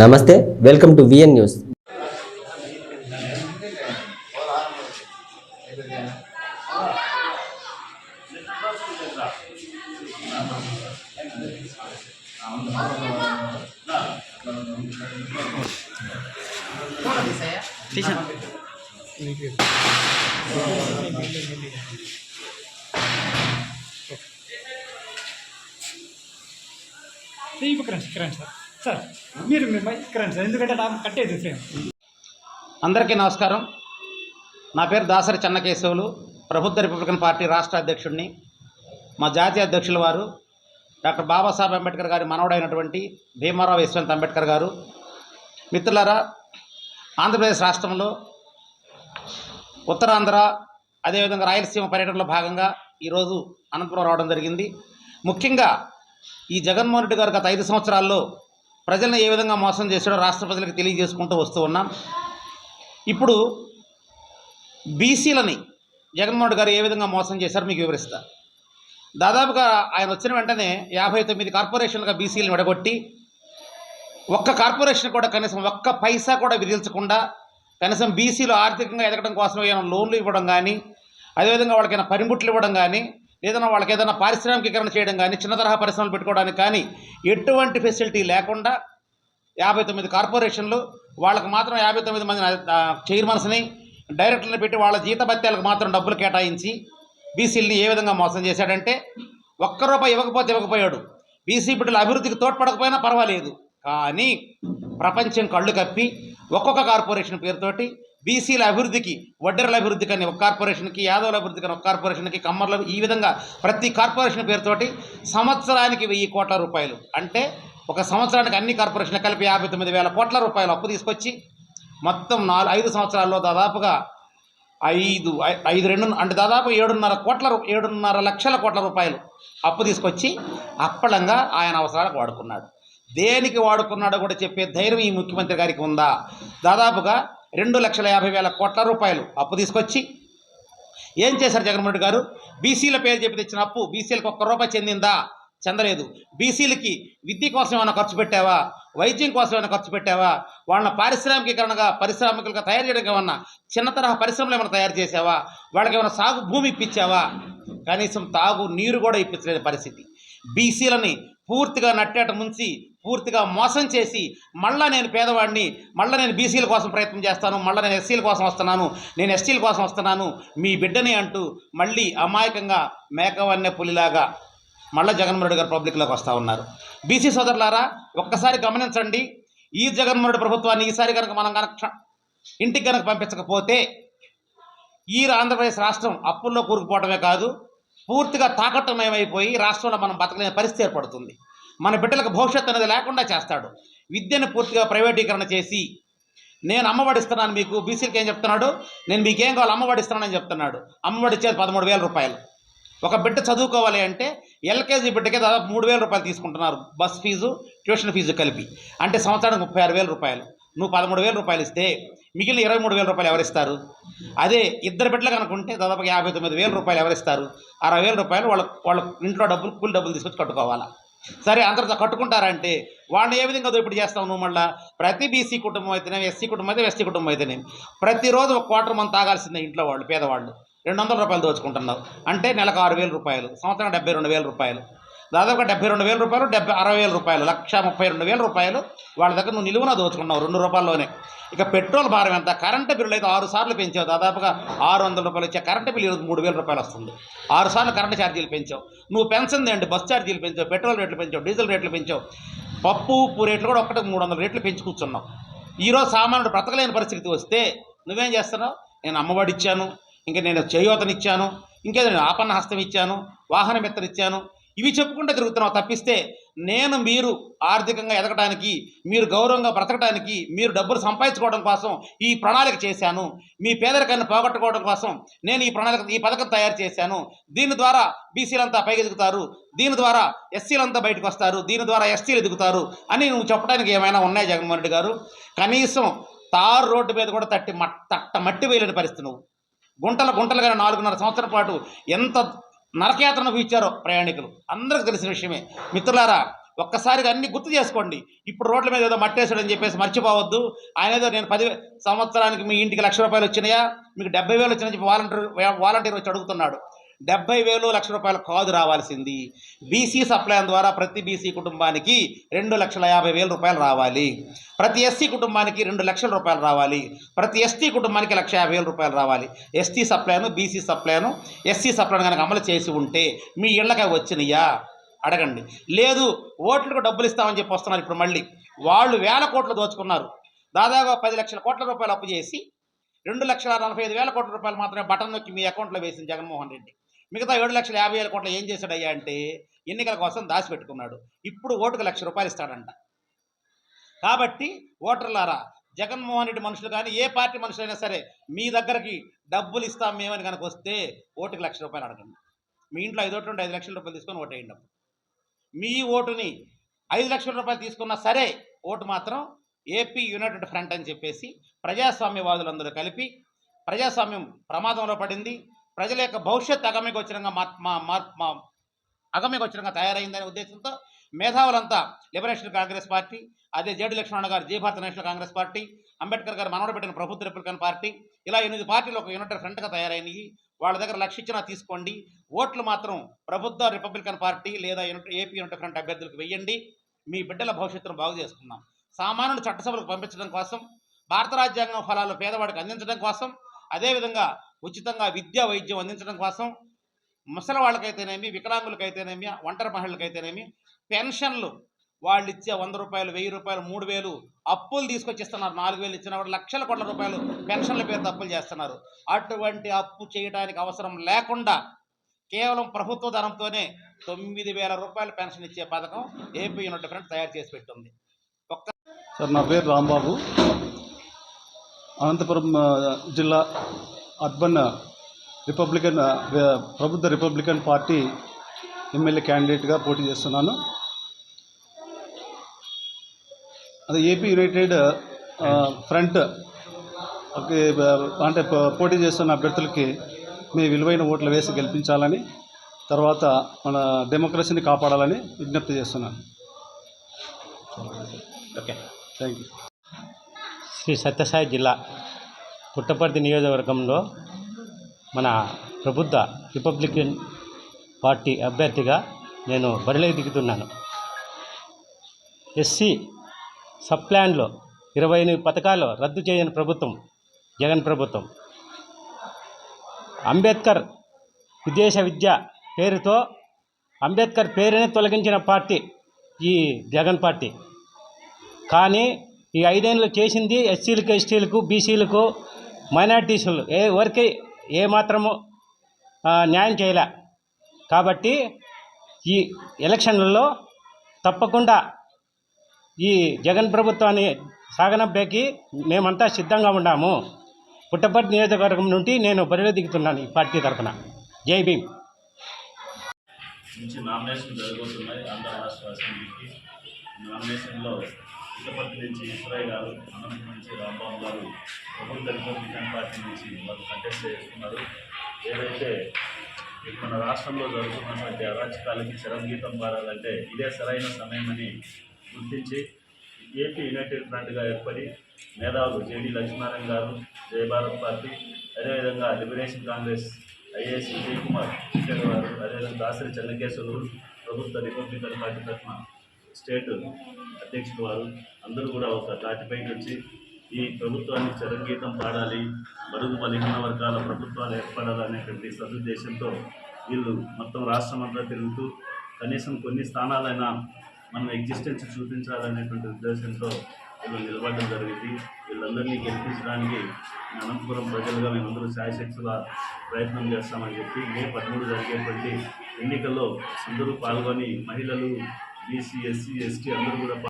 నమస్తే welcome to VN news ఈ పక్కన ఇక్కడ రండి సార్ మీరు ఇక్కడ సార్ ఎందుకంటే నాకు కట్టేది ఫ్రేమ్ అందరికీ నమస్కారం. నా పేరు దాసరి చెన్నకేశవులు. ప్రభుత్వ రిపబ్లికన్ పార్టీ రాష్ట్ర అధ్యక్షుడిని. మా జాతీయ అధ్యక్షుల వారు డాక్టర్ బాబాసాహెబ్ అంబేద్కర్ గారి మనవడైనటువంటి భీమారావు యశ్వంత్ అంబేద్కర్ గారు. మిత్రులారా ఆంధ్రప్రదేశ్ రాష్ట్రంలో ఉత్తరాంధ్ర అదేవిధంగా రాయలసీమ పర్యటనలో భాగంగా ఈరోజు అనంతపురం రావడం జరిగింది. ముఖ్యంగా ఈ జగన్మోహన్ రెడ్డి గారు గత ఐదు సంవత్సరాల్లో ప్రజలను ఏ విధంగా మోసం చేశాడో రాష్ట్ర ప్రజలకు తెలియజేసుకుంటూ వస్తూ ఉన్నాం. ఇప్పుడు బీసీలని జగన్మోహన్ గారు ఏ విధంగా మోసం చేశారో మీకు వివరిస్తా. దాదాపుగా ఆయన వచ్చిన వెంటనే యాభై తొమ్మిది కార్పొరేషన్లుగా బీసీలను విడగొట్టి ఒక్క కార్పొరేషన్ కూడా కనీసం ఒక్క పైసా కూడా విధించకుండా కనీసం బీసీలు ఆర్థికంగా ఎదగడం కోసం ఏమైనా లోన్లు ఇవ్వడం కానీ అదేవిధంగా వాళ్ళకైనా పనిముట్లు ఇవ్వడం కానీ ఏదైనా వాళ్ళకి ఏదైనా పారిశ్రామికీకరణ చేయడం కానీ చిన్న తరహా పరిశ్రమలు పెట్టుకోవడానికి కానీ ఎటువంటి ఫెసిలిటీ లేకుండా యాభై తొమ్మిది కార్పొరేషన్లు వాళ్ళకి మాత్రం యాభై తొమ్మిది మంది చైర్మన్స్ని డైరెక్టర్ని పెట్టి వాళ్ళ జీతభత్యాలకు మాత్రం డబ్బులు కేటాయించి బీసీల్ని ఏ విధంగా మోసం చేశాడంటే ఒక్క రూపాయి ఇవ్వకపోతే ఇవ్వకపోయాడు. బీసీ బిడ్డల అభివృద్ధికి తోడ్పడకపోయినా పర్వాలేదు. కానీ ప్రపంచం కళ్ళు కప్పి ఒక్కొక్క కార్పొరేషన్ పేరుతోటి బీసీల అభివృద్ధికి వడ్డెరల అభివృద్ధికి అని ఒక కార్పొరేషన్కి యాదవుల అభివృద్ధికి అని ఒక కార్పొరేషన్కి కమ్మర్ల ఈ విధంగా ప్రతి కార్పొరేషన్ పేరుతోటి సంవత్సరానికి వెయ్యి కోట్ల రూపాయలు. అంటే ఒక సంవత్సరానికి అన్ని కార్పొరేషన్లు కలిపి యాభై తొమ్మిది వేల కోట్ల రూపాయలు అప్పు తీసుకొచ్చి మొత్తం నాలుగు ఐదు సంవత్సరాల్లో దాదాపుగా ఐదు ఐ- ఐదు రెండు అంటే దాదాపు ఏడున్నర కోట్ల రూ- ఏడున్నర లక్షల కోట్ల రూపాయలు అప్పు తీసుకొచ్చి అప్పళంగా ఆయన అవసరాలకు వాడుకున్నాడు. దేనికి వాడుకున్నాడో కూడా చెప్పే ధైర్యం ఈ ముఖ్యమంత్రి గారికి ఉందా? దాదాపుగా రెండు లక్షల యాభై వేల కోట్ల రూపాయలు అప్పు తీసుకొచ్చి ఏం చేశారు జగన్మోహన్ రెడ్డి గారు? బీసీల పేరు చెప్పి తెచ్చిన అప్పు బీసీలకు ఒక్క రూపాయి చెందిందా? చెందలేదు. బీసీలకి విద్య కోసం ఏమైనా ఖర్చు పెట్టావా? వైద్యం కోసం ఏమైనా ఖర్చు పెట్టావా? వాళ్ళని పారిశ్రామికీకరణగా పరిశ్రామికులుగా తయారు చేయడానికి ఏమన్నా చిన్న తరహా పరిశ్రమలు ఏమైనా తయారు చేసావా వాళ్ళకి ఏమైనా సాగు భూమి ఇప్పించావా? కనీసం తాగు నీరు కూడా ఇప్పించలేని పరిస్థితి. బీసీలని పూర్తిగా నట్టేట ముంచి పూర్తిగా మోసం చేసి మళ్ళా నేను పేదవాడిని మళ్ళీ నేను బీసీల కోసం ప్రయత్నం చేస్తాను మళ్ళీ నేను ఎస్సీల కోసం వస్తున్నాను నేను ఎస్టీల కోసం వస్తున్నాను మీ బిడ్డని అంటూ మళ్ళీ అమాయకంగా మేకవన్య పులిలాగా మళ్ళీ జగన్మోహన్ గారు పబ్లిక్లోకి వస్తూ ఉన్నారు. బీసీ సోదరులారా ఒక్కసారి గమనించండి. ఈ జగన్మోహన్ ప్రభుత్వాన్ని ఈసారి కనుక మనం కనుక ఇంటికి కనుక పంపించకపోతే ఈ ఆంధ్రప్రదేశ్ రాష్ట్రం అప్పుల్లో కూరుకుపోవడమే కాదు పూర్తిగా తాకట్టమయమైపోయి రాష్ట్రంలో మనం బతకలేని పరిస్థితి ఏర్పడుతుంది. మన బిడ్డలకు భవిష్యత్తు అనేది లేకుండా చేస్తాడు. విద్యను పూర్తిగా ప్రైవేటీకరణ చేసి నేను అమ్మఒడిస్తున్నాను మీకు బీసీలకి ఏం చెప్తున్నాడు? నేను మీకేం కావాలి అమ్మఒడిస్తున్నానని చెప్తున్నాడు. అమ్మఒడి ఇచ్చేది పదమూడు వేల రూపాయలు. ఒక బిడ్డ చదువుకోవాలి అంటే ఎల్కేజీ బిడ్డకే దాదాపు మూడు వేల రూపాయలు తీసుకుంటున్నారు బస్ ఫీజు ట్యూషన్ ఫీజు కలిపి. అంటే సంవత్సరానికి ముప్పై ఆరు వేల రూపాయలు. నువ్వు పదమూడు వేల రూపాయలు ఇస్తే మిగిలిన ఇరవై మూడు వేల రూపాయలు ఎవరిస్తారు? అదే ఇద్దరు బిడ్డలు కనుకుంటే దాదాపు యాభై తొమ్మిది వేల రూపాయలు ఎవరిస్తారు? అరవై వేల రూపాయలు వాళ్ళ వాళ్ళ ఇంట్లో డబ్బులు కూలి డబ్బులు తీసుకొచ్చి కట్టుకోవాలా? సరే అందరితో కట్టుకుంటారంటే వాళ్ళని ఏ విధంగా దోపిడీ చేస్తావు నువ్వు మళ్ళీ? ప్రతి బీసీ కుటుంబం అయితేనే ఎస్సీ కుటుంబం అయితే ఎస్టీ కుటుంబం అయితేనే. ప్రతిరోజు ఒక క్వార్టర్ మంది తాగాల్సిందే ఇంట్లో వాళ్ళు పేదవాళ్ళు. రెండు వందల రూపాయలు దోచుకుంటున్నావు. అంటే నెలకు ఆరు వేల రూపాయలు సంవత్సరం డెబ్బై రెండు వేల రూపాయలు. దాదాపుగా డెబ్బై రెండు వేల రూపాయలు డెబ్బై అరవై వేల రూపాయలు లక్ష ముప్పై రెండు వేల రూపాయలు వాళ్ళ దగ్గర నువ్వు నిలువున దోచుకున్నావు రెండు రూపాయల్లోనే. ఇక పెట్రోల్ భారం ఎంత? కరెంటు బిల్లు అయితే ఆరు సార్లు పెంచావు. దాదాపుగా ఆరు వందల రూపాయలు వచ్చే కరెంటు బిల్లు ఈరోజు మూడు వేల రూపాయలు వస్తుంది. ఆరు సార్లు కరెంటు ఛార్జీలు పెంచావు. నువ్వు పెన్షన్ ఏంటి? బస్ ఛార్జీలు పెంచావు పెట్రోల్ రేట్లు పెంచావు డీజిల్ రేట్లు పెంచావు. పప్పు ఉప్పు రేట్లు కూడా ఒకటి మూడు వందల రేట్లు పెంచి కూర్చున్నావు. ఈరోజు సామాన్యుడు బ్రతకలేని పరిస్థితి వస్తే నువ్వేం చేస్తున్నావు? నేను అమ్మఒడి ఇచ్చాను ఇంకా నేను చేయూతనిచ్చాను ఇంకేదో నేను ఆపన్న హస్తం ఇచ్చాను వాహనం ఇచ్చాను ఇవి చెప్పుకుంటూ తిరుగుతున్నావు. తప్పిస్తే నేను మీరు ఆర్థికంగా ఎదగటానికి మీరు గౌరవంగా బ్రతకడానికి మీరు డబ్బులు సంపాదించుకోవడం కోసం ఈ ప్రణాళిక చేశాను. మీ పేదరికాన్ని పోగొట్టుకోవడం కోసం నేను ఈ ప్రణాళిక ఈ పథకం తయారు చేశాను. దీని ద్వారా బీసీలంతా పైకి ఎదుగుతారు. దీని ద్వారా ఎస్సీలంతా బయటకు వస్తారు. దీని ద్వారా ఎస్టీలు ఎదుగుతారు అని నువ్వు చెప్పడానికి ఏమైనా ఉన్నాయి జగన్మోహన్ రెడ్డి గారు? కనీసం తారు రోడ్డు మీద కూడా తట్టి మట్ తట్ట మట్టి వేయలేని పరిస్థితి నువ్వు. గుంటల గుంటలుగా నాలుగున్నర సంవత్సరం పాటు ఎంత నరకయాత్ర ఇచ్చారు ప్రయాణికులు. అందరికి తెలిసిన విషయమే. మిత్రులారా ఒక్కసారిగా అన్ని గుర్తు చేసుకోండి. ఇప్పుడు రోడ్ల మీద ఏదో మట్టేశాడని చెప్పేసి మర్చిపోవద్దు. ఆయన ఏదో నేను పది సంవత్సరానికి మీ ఇంటికి లక్ష రూపాయలు వచ్చినాయా? మీకు డెబ్బై వేలు వచ్చినాయని చెప్పి వాలంటీర్ వాలంటీర్ వచ్చి అడుగుతున్నాడు. డెబ్బై వేలు లక్ష రూపాయలు కాదు రావాల్సింది. బీసీ సప్లైన్ ద్వారా ప్రతి బీసీ కుటుంబానికి రెండు లక్షల యాభై వేల రూపాయలు రావాలి. ప్రతి ఎస్సీ కుటుంబానికి రెండు లక్షల రూపాయలు రావాలి. ప్రతి ఎస్టీ కుటుంబానికి లక్ష యాభై వేల రూపాయలు రావాలి. ఎస్టీ సప్లైను బీసీ సప్లైను ఎస్సీ సప్లైను కనుక అమలు చేసి ఉంటే మీ ఇళ్ళకి అవి వచ్చినాయా? అడగండి. లేదు ఓట్లకు డబ్బులు ఇస్తామని చెప్పి వస్తున్నారు ఇప్పుడు మళ్ళీ. వాళ్ళు వేల కోట్లు దోచుకున్నారు. దాదాపు పది లక్షల కోట్ల రూపాయలు అప్పు చేసి రెండు లక్షల నలభై ఐదు వేల కోట్ల రూపాయలు మాత్రమే బటన్ నొక్కి మీ అకౌంట్లో వేసింది జగన్మోహన్ రెడ్డి. మిగతా ఏడు లక్షల యాభై వేల కోట్లు ఏం చేశాడయ్యా అంటే ఎన్నికల కోసం దాచిపెట్టుకున్నాడు. ఇప్పుడు ఓటుకు లక్ష రూపాయలు ఇస్తాడంట. కాబట్టి ఓటర్లారా జగన్మోహన్ రెడ్డి మనుషులు కానీ ఏ పార్టీ మనుషులైనా సరే మీ దగ్గరికి డబ్బులు ఇస్తాం మేమని కనుక వస్తే ఓటుకి లక్ష రూపాయలు అడగండి. మీ ఇంట్లో ఐదు ఓట్లు ఉంటే ఐదు లక్షల రూపాయలు తీసుకొని ఓటేయండి అప్పుడు. మీ ఓటుని ఐదు లక్షల రూపాయలు తీసుకున్నా సరే ఓటు మాత్రం ఏపీ యునైటెడ్ ఫ్రంట్ అని చెప్పేసి ప్రజాస్వామ్యవాదులందరూ కలిపి ప్రజాస్వామ్యం ప్రమాదంలో పడింది. ప్రజల యొక్క భవిష్యత్ అగమ్యగోచరంగా మా మా మా- మా తయారైందనే ఉద్దేశంతో మేధావులంతా లిబరేషన్ కాంగ్రెస్ పార్టీ అదే జేడి లక్ష్మణ గారు జే భారత నేషనల్ కాంగ్రెస్ పార్టీ అంబేద్కర్ గారు మనవడ పెట్టిన ప్రభుత్వ రిపబ్లికన్ పార్టీ ఇలా ఎనిమిది పార్టీలు ఒక యునైటెడ్ ఫ్రంట్గా తయారైనవి వాళ్ళ దగ్గర లక్షించినా తీసుకోండి. ఓట్లు మాత్రం ప్రభుత్వ రిపబ్లికన్ పార్టీ లేదా యూనిట్ ఏపీ యూనిట్ ఫ్రంట్ అభ్యర్థులకు వెయ్యండి. మీ బిడ్డల భవిష్యత్తును బాగు చేసుకుందాం. సామాన్యుడు చట్టసభలకు పంపించడం కోసం భారత రాజ్యాంగం ఫలాలు పేదవాడికి అందించడం కోసం అదేవిధంగా ఉచితంగా విద్యా వైద్యం అందించడం కోసం ముసలి వాళ్ళకైతేనేమి వికలాంగులకైతేనేమి ఒంటరి మహిళలకైతేనేమి పెన్షన్లు వాళ్ళు ఇచ్చే వంద రూపాయలు వెయ్యి రూపాయలు మూడు వేలు అప్పులు తీసుకొచ్చి ఇస్తున్నారు నాలుగు వేలు ఇచ్చిన కూడా లక్షల కోట్ల రూపాయలు పెన్షన్ల పేరుతో అప్పులు చేస్తున్నారు. అటువంటి అప్పు చేయడానికి అవసరం లేకుండా కేవలం ప్రభుత్వ ధనంతోనే తొమ్మిది వేల రూపాయలు పెన్షన్ ఇచ్చే పథకం ఏపీ యూనిట్ ఫ్రెండ్ తయారు చేసి పెట్టింది. ఒక్క సార్ నా పేరు రాంబాబు. అనంతపురం జిల్లా అర్బన్ రిపబ్లికన్ ప్రభుత్వ రిపబ్లికన్ పార్టీ ఎమ్మెల్యే క్యాండిడేట్గా పోటీ చేస్తున్నాను. అది ఏపీ యునైటెడ్ ఫ్రంట్ అంటే పోటీ చేస్తున్న అభ్యర్థులకి మీ విలువైన ఓట్లు వేసి గెలిపించాలని తర్వాత మన డెమోక్రసీని కాపాడాలని విజ్ఞప్తి చేస్తున్నాను. Okay. Thank you Shri Sathya Sai జిల్లా పుట్టపర్తి నియోజకవర్గంలో మన ప్రబుద్ధ రిపబ్లికన్ పార్టీ అభ్యర్థిగా నేను బరిలోకి దిగుతున్నాను. ఎస్సీ సప్లాన్లో ఇరవై ఎనిమిది పథకాలు రద్దు చేయని ప్రభుత్వం జగన్ ప్రభుత్వం. అంబేద్కర్ విదేశ విద్య పేరుతో అంబేద్కర్ పేరునే తొలగించిన పార్టీ ఈ జగన్ పార్టీ. కానీ ఈ ఐదేళ్ళు చేసింది ఎస్సీలకు ఎస్టీలకు బీసీలకు మైనార్టీసులు. ఏ ఎవరికి ఏమాత్రము న్యాయం చేయలే. కాబట్టి ఈ ఎలక్షన్లలో తప్పకుండా ఈ జగన్ ప్రభుత్వాన్ని సాగనంపేకి మేమంతా సిద్ధంగా ఉన్నాము. పుట్టపర్తి నియోజకవర్గం నుండి నేను బరిలో దిగుతున్నాను ఈ పార్టీ తరఫున జై భీమ్. నుంచి నామినేషన్ జరగబోతున్నాయి. ఆంధ్ర రాష్ట్ర అసెంబ్లీకి. నామినేషన్లో పుట్టపర్తి నుంచి ఇస్రాయ్ గారు అనంతపురం నుంచి రాంబాబు గారు ప్రభుత్వ రిపబ్లికన్ పార్టీ నుంచి వారు కంటెస్ట్ చేస్తున్నారు. ఏదైతే మన రాష్ట్రంలో జరుగుతున్నటువంటి అరాచకాలకి శరగీతం పారాలంటే ఇదే సరైన సమయమని గుర్తించి ఏపీ యునైటెడ్ ఫ్రంట్గా ఏర్పడి మేధావులు జేడీ లక్ష్మీనారాయణ గారు జయభారత్ పార్టీ అదేవిధంగా liberation congress IAS Vijay Kumar garu అదేవిధంగా దాసరి చెన్నకేశ్వరు ప్రభుత్వ రిపబ్లికన్ పార్టీ తరఫున స్టేట్ అధ్యక్షుడు వారు అందరూ కూడా ఒక తాటిపైకి వచ్చి ఈ ప్రభుత్వానికి చరంగీతం పాడాలి బడుగు బలహీన వర్గాల ప్రభుత్వాలు ఏర్పడాలనేటువంటి సదుద్దేశంతో వీళ్ళు మొత్తం రాష్ట్రం అంతా తిరుగుతూ కనీసం కొన్ని స్థానాలైనా మనం ఎగ్జిస్టెన్స్ చూపించాలనేటువంటి ఉద్దేశంతో వీళ్ళు నిలబడడం జరిగింది. వీళ్ళందరినీ గెలిపించడానికి అనంతపురం ప్రజలుగా మేమందరూ శాయశక్తుల ప్రయత్నం చేస్తామని చెప్పి మే పదమూడు జరిగేటువంటి ఎన్నికల్లో అందరూ పాల్గొని మహిళలు బీసీ ఎస్సీ ఎస్టీ అందరూ కూడా